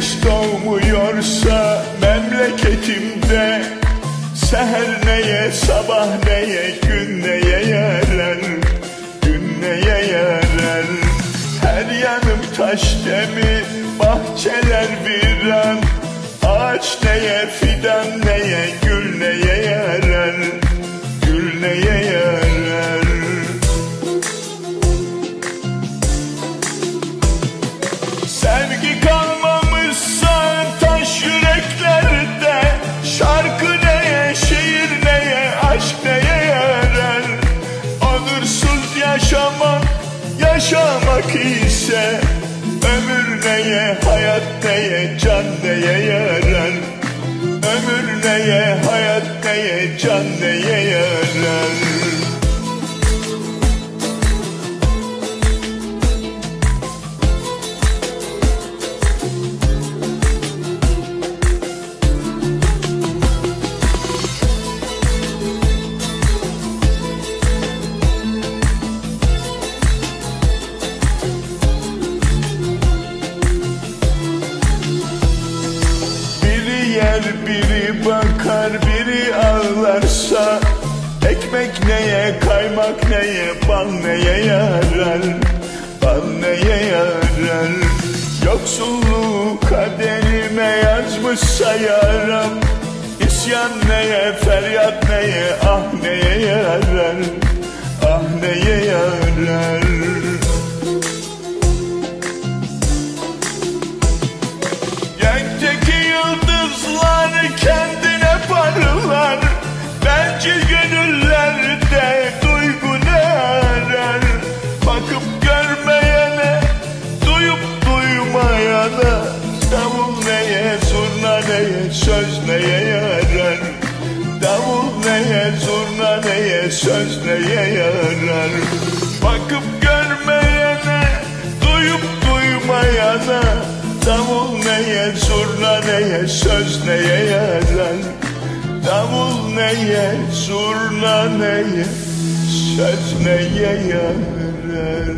Güneş doğmuyorsa memleketimde Seher neye, sabah neye, gün neye yarar Gün neye yarar Her yanım taş demir, bahçeler viran. Ağaç neye, fidan neye, yaşamak ise Ömür neye, hayat neye, can neye yarar Ömür neye, hayat neye, can neye kaymak neye bal neye yarar Bal neye yarar. Yoksulluğu kaderime yazmışsa yaram İsyan neye feryat neye ah neye yarar neye, söz neye yarar Davul neye, zurna neye, söz neye yarar Bakıp görmeyene, duyup duymayana. Davul neye, zurna neye, söz neye yarar Davul neye, zurna neye, söz neye yarar